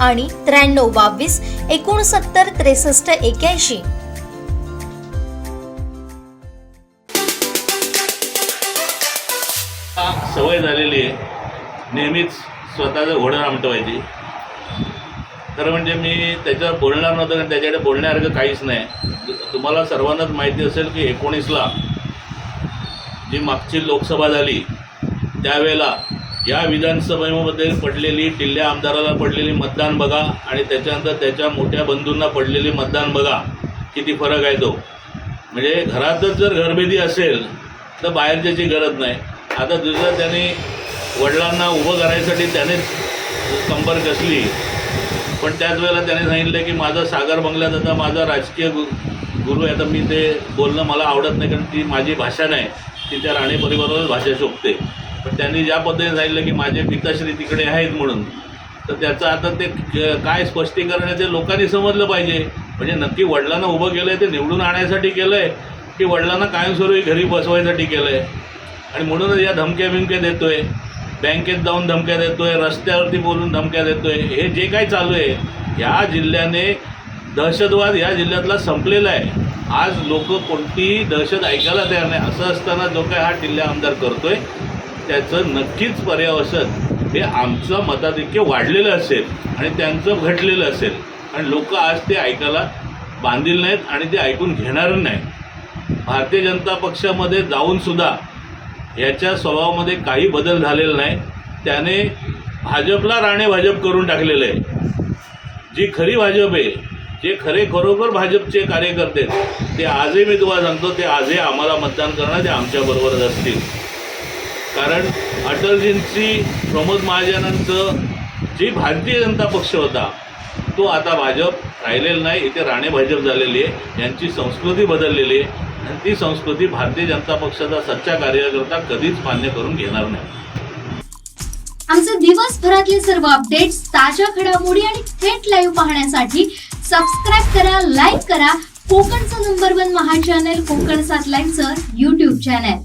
आणि त्र्याण्णव बावीस एकोणसत्तर त्रेसष्ट एक्याऐंशी. सवय झालेली आहे. नेहमीच स्वतःचं घोडं आमटवायची खरं म्हणजे मी त्याच्यावर बोलणार नव्हतं कारण त्याच्याकडे बोलण्यासारखं काहीच नाही. तुम्हाला सर्वांनाच माहिती असेल की एकोणीसला जी मागची लोकसभा झाली त्यावेळेला या विधानसभेमध्ये पडलेली टिल्ल्या आमदाराला पडलेली मतदान बघा आणि त्याच्यानंतर त्याच्या मोठ्या बंधूंना पडलेली मतदान बघा. किती फरक आहे तो. म्हणजे घरातच जर घरभेदी असेल तर बाहेर त्याची गरज नाही. आता दुसरं त्याने वडिलांना उभं करायसाठी त्यानेच कंबर कसली पण त्याच वेळेला त्याने सांगितलं की माझा सागर बंगल्यात आता माझा राजकीय गु गुरु आहे. आता मी ते बोलणं मला आवडत नाही कारण ती माझी भाषा नाही. ती त्या राणे परिवारावरच भाषा शोभते. पण त्यांनी ज्या पद्धतीने सांगितलं की माझे पिताश्री तिकडे आहेत म्हणून तर त्याचं आता ते काय स्पष्टीकरण आहे ते लोकांनी समजलं पाहिजे. म्हणजे नक्की वडिलांना उभं केलं आहे ते निवडून आणण्यासाठी केलं आहे की वडिलांना कायमस्वरूपी घरी बसवायसाठी केलं आहे आणि म्हणूनच या धमक्या बिमक्या देतो आहे बँकेत जाऊन धमक्या देतो आहे रस्त्यावरती बोलून धमक्या देतो आहे हे जे काही चालू आहे ह्या जिल्ह्याने दहशतवाद या जिल्ह्यातला संपलेला आहे. आज लोक कोणतीही दहशत ऐकायला तयार नाही. असं असताना जो काय हा जिल्हा आमदार करतोय त्याचं नक्कीच पर्यावसन हे आमचं मताधिक्य वाढलेलं असेल आणि त्यांचं घटलेलं असेल. आणि लोक आज ते ऐकायला बांधील नाहीत आणि ते ऐकून घेणार नाही. भारतीय जनता पक्षामध्ये जाऊनसुद्धा याच्या स्वभावामध्ये काही बदल झालेला नाही. त्याने भाजपला राणे भाजप करून टाकलेलं आहे. जी खरी भाजप आहे जे खरे खरोखर भाजपचे कार्यकर्ते ते आजही मी तुम्हाला सांगतो ते आजही आम्हाला मतदान करणार ते आमच्याबरोबरच असतील. कारण अटलजींची प्रमोद महाजनांचं जी भारतीय जनता पक्ष होता तो आता भाजप राहिलेला नाही इथे राणे भाजप झालेली आहे यांची संस्कृती बदललेली आहे आणि ती संस्कृती भारतीय जनता पक्षाचा सच्चा कार्यकर्ता कधीच मान्य करून घेणार नाही. आमचे दिवसभरातले सर्व अपडेट्स ताज्या घडामोडी आणि थेट लाईव्ह पाहण्यासाठी सबस्क्राईब करा लाईक करा. कोकणचं नंबर वन महा चॅनल कोकण सात लाईनचं युट्यूब चॅनल